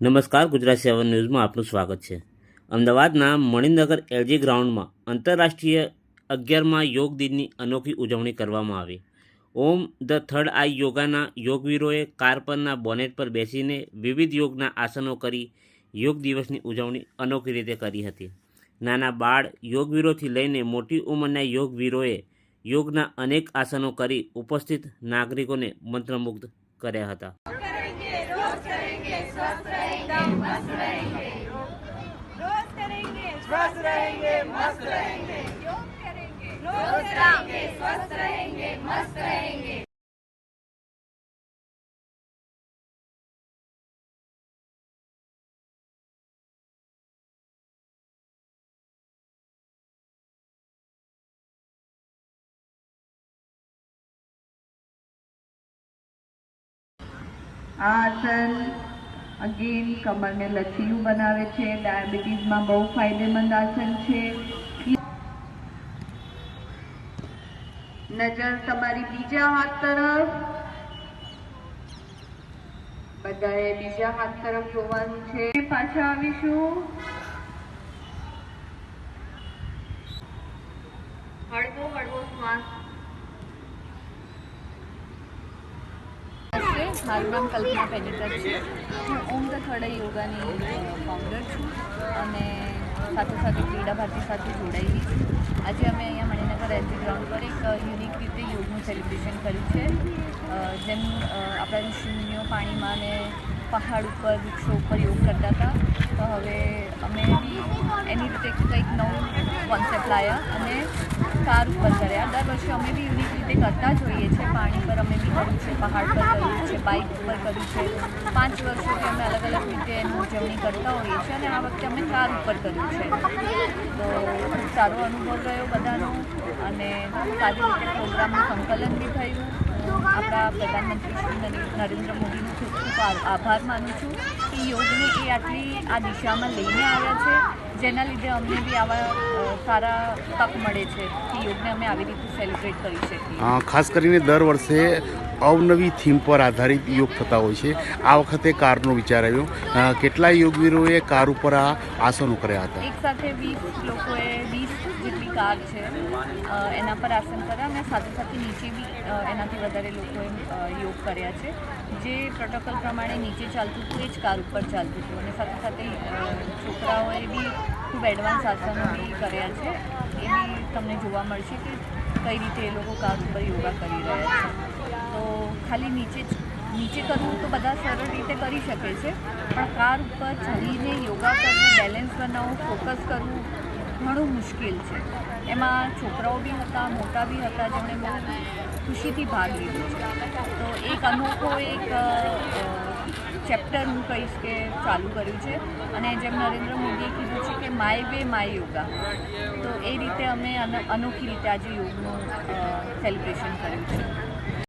નમસ્કાર, ગુજરાત સેવન ન્યૂઝમાં આપનું સ્વાગત છે. અમદાવાદના મણિનગર એલજી ગ્રાઉન્ડમાં આંતરરાષ્ટ્રીય અગિયારમાં યોગ દિનની અનોખી ઉજવણી કરવામાં આવી. ઓમ ધ થર્ડ આઈ યોગાના યોગવીરોએ કાર પરના બોનેટ પર બેસીને વિવિધ યોગના આસનો કરી યોગ દિવસની ઉજવણી અનોખી રીતે કરી હતી. નાના બાળ યોગવીરોથી લઈને મોટી ઉંમરના યોગવીરોએ યોગના અનેક આસનો કરી ઉપસ્થિત નાગરિકોને મંત્રમુગ્ધ કર્યા હતા. स्वस्थ रहेंगे मस्त रहेंगे योग करेंगे रोज करेंगे स्वस्थ रहेंगे આસન અગેન કમરને લચીલું બનાવે છે. ડાયાબિટીસમાં બહુ ફાયદેમંદ આસન છે. નજર તમારી બીજા હાથ તરફ. બધાએ બીજા હાથ તરફ જોવાનું છે. પાછા આવીશું. હળવો હળવો શ્વાસ. મારું નામ કલ્પના પેનિકર છે. હું ઓમ ધ થર્ડ યોગાની ફાઉન્ડર છું અને સાથે સાથે ક્રીડા ભારતી સાથે જોડાયેલી છું. આજે અમે અહીંયા મણિનગર એસી ગ્રાઉન્ડ પર એક યુનિક રીતે યોગનું સેલિબ્રેશન કર્યું છે. જેમ આપણા ઋષિમુનિઓ પાણીમાં અને પહાડ ઉપર, વૃક્ષો ઉપર યોગ કરતા હતા. તો હવે અમે એની રીતે કંઈક નવું કોન્સેપ્ટ લાવ્યા અને કાર ઉપર કર્યા દર વર્ષે અમે બી યુનિક રીતે કરતા જ હોઈએ છીએ પાણી પર અમે બી કર્યું છે, પહાડ પર કર્યું છે બાઇક ઉપર કર્યું છે. પાંચ વર્ષોથી અમે અલગ અલગ રીતે એની ઉજવણી કરતા હોઈએ છીએ અને આ વખતે અમે કાર ઉપર કર્યું છે. તો ખૂબ સારો અનુભવ રહ્યો બધાનો અને સારી રીતે પ્રોગ્રામનું સંકલન બી થયું. આપણા પ્રધાનમંત્રી શ્રી નરેન્દ્ર મોદીનો ખૂબ ખૂબ આભાર માનું છું કે યોગને એ આટલી આ દિશામાં લઈને આવ્યા છે. જેના લીધે અમને બી આવા સારા તક મળે છે કે યોગને અમે આવી રીતે સેલિબ્રેટ કરી શકીએ. ખાસ કરીને દર વર્ષે અવનવી થીમ પર આધારિત યોગ થતા હોય છે. આ વખતે કારનો વિચાર આવ્યો. કેટલા યોગવીરોએ કાર ઉપર આ આસનો કર્યા હતા? એક સાથે વીસ લોકોએ વીસ જેટલી કાર છે એના પર આસન કર્યા અને સાથે સાથે નીચે બી એનાથી વધારે લોકોએ યોગ કર્યા છે. જે પ્રોટોકોલ પ્રમાણે નીચે ચાલતું હતું એ જ કાર ઉપર ચાલતું હતું. અને સાથે સાથે બી ખૂબ એડવાન્સ આસનો બી કર્યા છે. એ બી તમને જોવા મળશે કે કઈ રીતે એ લોકો કાર ઉપર યોગા કરી રહ્યા છે. તો ખાલી નીચે નીચે કરવું તો બધા સરળ રીતે કરી શકે છે, પણ કાર ઉપર ચડીને યોગા કરવું બેલેન્સ બનાવવું ફોકસ કરવું ઘણું મુશ્કેલ છે. એમાં છોકરાઓ બી હતા, મોટા બી હતા, જેમણે બહુ ખુશીથી ભાગ લીધો છે. તો એક અનોખો એક ચેપ્ટર હું કહીશ કે ચાલુ કર્યું છે. અને જેમ નરેન્દ્ર મોદીએ કીધું છે કે માય વે માય યોગા તો એ રીતે અમે અન- અનોખી રીતે આજે યોગનું સેલિબ્રેશન કર્યું છે.